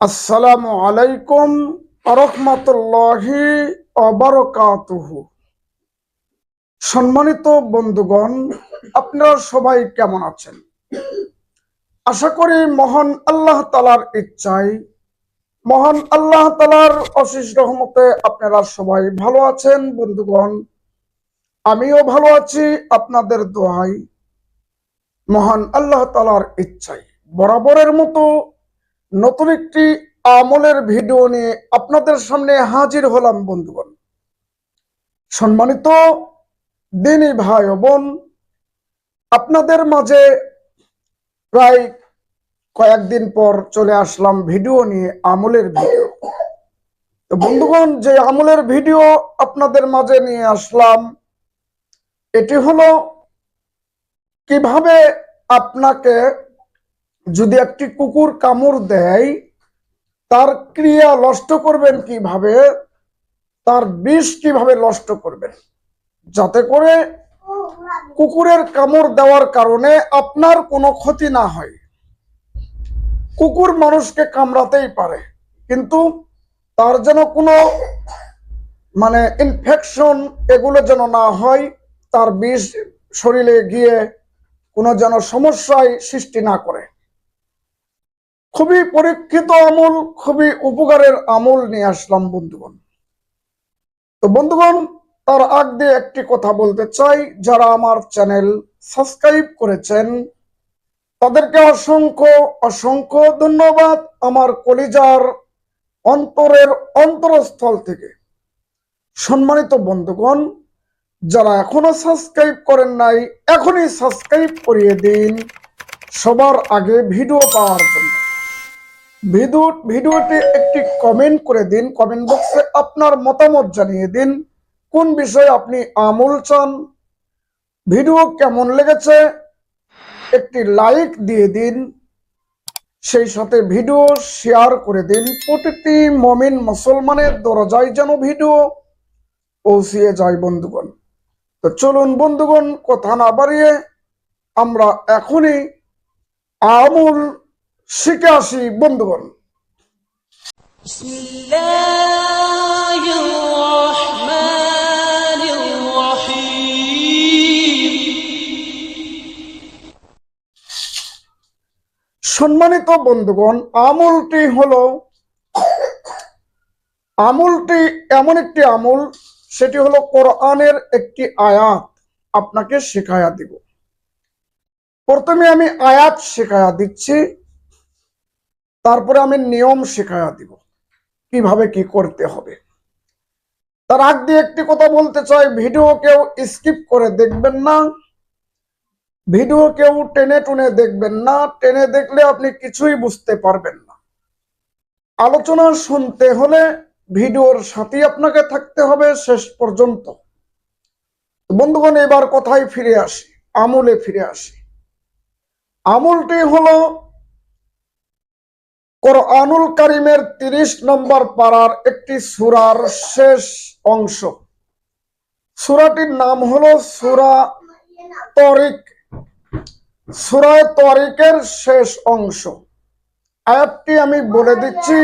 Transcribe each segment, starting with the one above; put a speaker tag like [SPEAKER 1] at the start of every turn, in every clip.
[SPEAKER 1] আসসালামু আলাইকুম রহমতুল্লাহি অবরকাতুহু সম্মানিত বন্ধুগণ, আপনারা সবাই কেমন আছেন? আশা করি মহান আল্লাহ তালার ইচ্ছায়, মহান আল্লাহ তালার অশেষ রহমতে আপনারা সবাই ভালো আছেন বন্ধুগণ। আমিও ভালো আছি আপনাদের দোয়াই মহান আল্লাহ তালার ইচ্ছায়, বরাবরের মতো নতুন একটি আমলের ভিডিও নিয়ে আপনাদের সামনে হাজির হলাম, বন্ধুগণ। সম্মানিত দিনী ভাই বোন, আপনাদের মাঝে প্রায় কয়েকদিন পর চলে আসলাম ভিডিও নিয়ে, আমলের ভিডিও। তো বন্ধুগণ, যে আমলের ভিডিও আপনাদের মাঝে নিয়ে আসলাম, এটি হলো কীভাবে আপনাকে যদি একটি কুকুর কামড় দেয়, তার ক্রিয়া নষ্ট করবেন কীভাবে? তার বিষ কীভাবে নষ্ট করবেন? যাতে করে কুকুরের কামড় দেওয়ার কারণে আপনার কোনো ক্ষতি না হয়। কুকুর মানুষকে কামড়াতেই পারে, কিন্তু তার যেন কোনো মানে ইনফেকশন এগুলো যেন না হয়, তার বিষ শরীরে গিয়ে কোনো যেন সমস্যায় সৃষ্টি না করে। খুবই পরীক্ষিত আমল, খুবই উপকারের আমল নিয়ে আসলাম বন্ধুগণ। তো বন্ধুগণ, তার আগ দিয়ে একটি কথা বলতে চাই। যারা আমার চ্যানেল সাবস্ক্রাইব করেছেন, তাদেরকে অসংখ্য অসংখ্য ধন্যবাদ আমার কলিজার অন্তরের অন্তরস্থল থেকে। সম্মানিত বন্ধুগণ, যারা এখনও সাবস্ক্রাইব করেন নাই, এখনই সাবস্ক্রাইব করিয়ে দিন। সবার আগে ভিডিও পাওয়ার ভিডিও, ভিডিওতে একটি কমেন্ট করে দিন কমেন্ট বক্সে আপনার মতামত জানিয়ে দিন, কোন বিষয়ে আপনি আমল চান, ভিডিও কেমন লেগেছে, একটি লাইক দিয়ে দিন, সেই সাথে ভিডিও শেয়ার করে দিন, প্রতিটি মমিন মুসলমানের দরজায় যেন ভিডিও পৌঁছিয়ে যায় বন্ধুগণ। তো চলুন বন্ধুগণ, কথা না বাড়িয়ে আমরা এখনই আমল শিখে আসি বন্ধুগণ। সম্মানিত বন্ধুগণ, আমলটি হলো, আমলটি এমন একটি আমল, সেটি হলো কোরআনের একটি আয়াত। আপনাকে শেখায়া দিব। প্রথমে আমি আয়াত শেখায়া দিচ্ছি। তারপরে আমি নিয়ম শেখায়া দিব। কীভাবে কি করতে হবে। তার আগ দিয়ে একটি কথা বলতে চাই, ভিডিও কেউ স্কিপ করে দেখবেন না। ভিডিও কেউ টেনে টুনে দেখবেন না। টেনে দেখলে আপনি কিছুই বুঝতে পারবেন না। আলোচনা শুনতে হলে ভিডিওর সাথেই আপনাকে থাকতে হবে শেষ পর্যন্ত। বন্ধুগণ, এবার কথায় ফিরে আসি, আমলে ফিরে আসি। আমলটি হলো কোরআনুল কারিমের তিরিশ নম্বর পাড়ার একটি সুরার শেষ অংশ। সুরাটির নাম হলো সুরা তরিক। সুরায় তরিকের শেষ অংশ। আয়াতটি আমি বলে দিচ্ছি,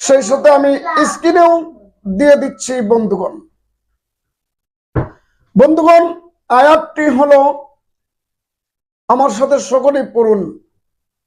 [SPEAKER 1] সেই সাথে আমি স্ক্রিনেও দিয়ে দিচ্ছি বন্ধুগণ। বন্ধুগণ, আয়াতটি হলো, আমার সাথে সকলেই পড়ুন।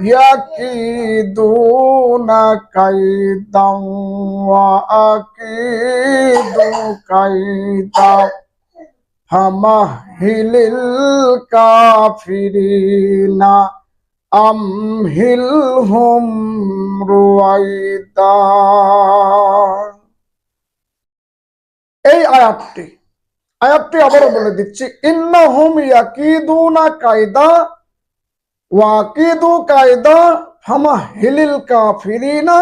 [SPEAKER 1] يكيدون كيدا وأكيد كيدا فمهل الكافرين أمهلهم رويدا এই আয়াতটি আয়াতটি আবারও বলে দিচ্ছি ইন্নাহুম ইয়াকিদুনা কায়দা ওয়াকিদু কায়দা ফামা হিলিল কাফিরিনা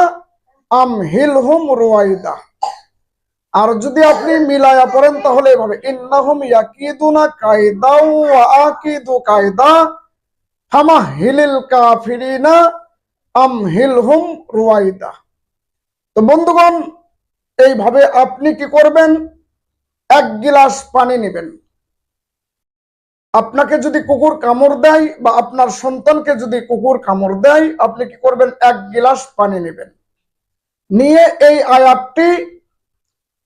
[SPEAKER 1] আম হিলহুম রুয়াইদা। আর যদি আপনি মিলায়া পড়েন তাহলে এভাবে, ইন্নাহুম ইয়াকিদুনা কায়দা ওয়া আকিদু কায়দা ফামা হিলিল কাফিরিনা আম হিলহুম রুয়াইদা। তো বন্ধুগণ, এইভাবে আপনি কি করবেন? এক গিলাস পানি নেবেন। আপনাকে যদি কুকুর কামড় দেয় বা আপনার সন্তানকে যদি কুকুর কামড় দেয়, আপনি কি করবেন? এক গিলাস পানি নেবেন। নিয়ে এই আয়াতটি,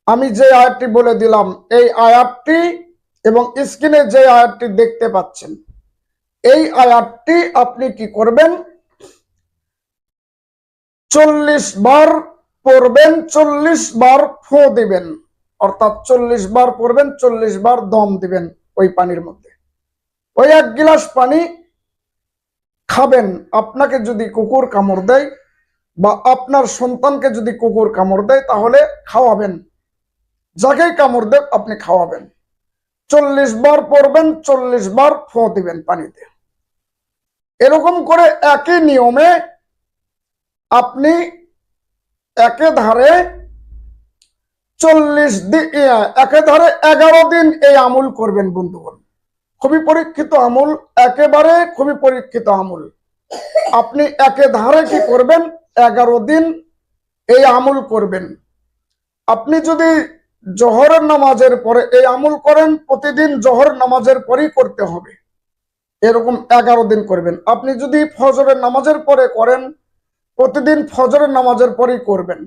[SPEAKER 1] আমি যে আয়াতটি বলে দিলাম, এই আয়াতটি এবং স্ক্রিনে যে আয়াতটি দেখতে পাচ্ছেন, এই আয়াতটি আপনি কি করবেন? চল্লিশ বার পড়বেন, চল্লিশ বার ফো দিবেন। অর্থাৎ চল্লিশ বার পড়বেন, চল্লিশ বার দম দিবেন ওই পানির মধ্যে। ওই এক গিলাস পানি খাবেন। আপনাকে যদি কুকুর কামড় দেয় বা আপনার সন্তানকে যদি কুকুর কামড় দেয়, তাহলে খাওয়াবেন। যাকেই কামড় দেব আপনি খাওয়াবেন। চল্লিশ বার পড়বেন, চল্লিশ বার ফো দিবেন পানিতে। এরকম করে একই নিয়মে আপনি একে ধারে চল্লিশ দিন একে ধারে এগারো দিন এই আমুল করবেন বন্ধুগণ। খুবই পরীক্ষিত আমুল, একেবারে খুবই পরীক্ষিত আমুল। আপনি একে ধারে কি করবেন? এগারো দিন এই আমুল করবেন। আপনি যদি জহরের নামাজের পরে এই আমুল করেন, প্রতিদিন জহর নামাজের পরেই করতে হবে। এরকম এগারো দিন করবেন। আপনি যদি ফজরের নামাজের পরে করেন, প্রতিদিন ফজরের নামাজের পরেই করবেন।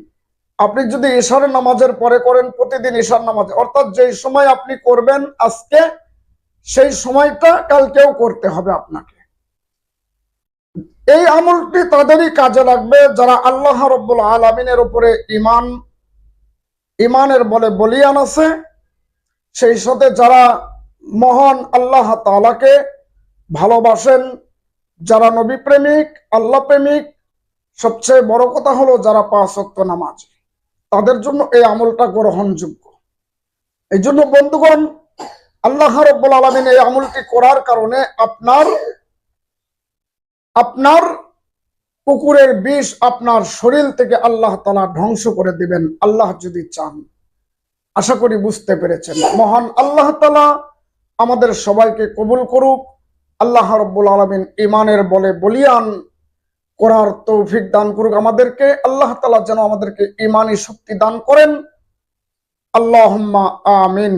[SPEAKER 1] আপনি যদি ঈশারের নামাজের পরে করেন, প্রতিদিন ঈশার নামাজ। অর্থাৎ যেই সময় আপনি করবেন আজকে সেই সময়টা কালকেও করতে হবে আপনাকে। এই আমলটি তাদেরই কাজে লাগবে যারা আল্লাহ রব্বুল আলমিনের উপরে ইমান ইমানের বলে বলিয়ান আছে, সেই সাথে যারা মহান আল্লাহ তালাকে ভালোবাসেন, যারা নবী প্রেমিক আল্লাহ প্রেমিক সবচেয়ে বড় কথা হলো যারা পাঁচ ওয়াক্ত নামাজ। তাদের জন্য এই আমলটা গ্রহণযোগ্য। এই জন্য বন্ধুগণ আল্লাহ রব্বুল আলমিন এই আমলটি করার কারণে আপনার আপনার কুকুরের বিষ আপনার শরীর থেকে আল্লাহ তালা ধ্বংস করে দিবেন, আল্লাহ যদি চান। আশা করি বুঝতে পেরেছেন। মহান আল্লাহ তালা আমাদের সবাইকে কবুল করুক, আল্লাহ রব্বুল আলমিন ইমানের বলে বলিয়ান করার তৌফিক দান করুক আমাদেরকে, আল্লাহ তালা যেন আমাদেরকে ইমানি শক্তি দান করেন। আল্লাহ আমিন।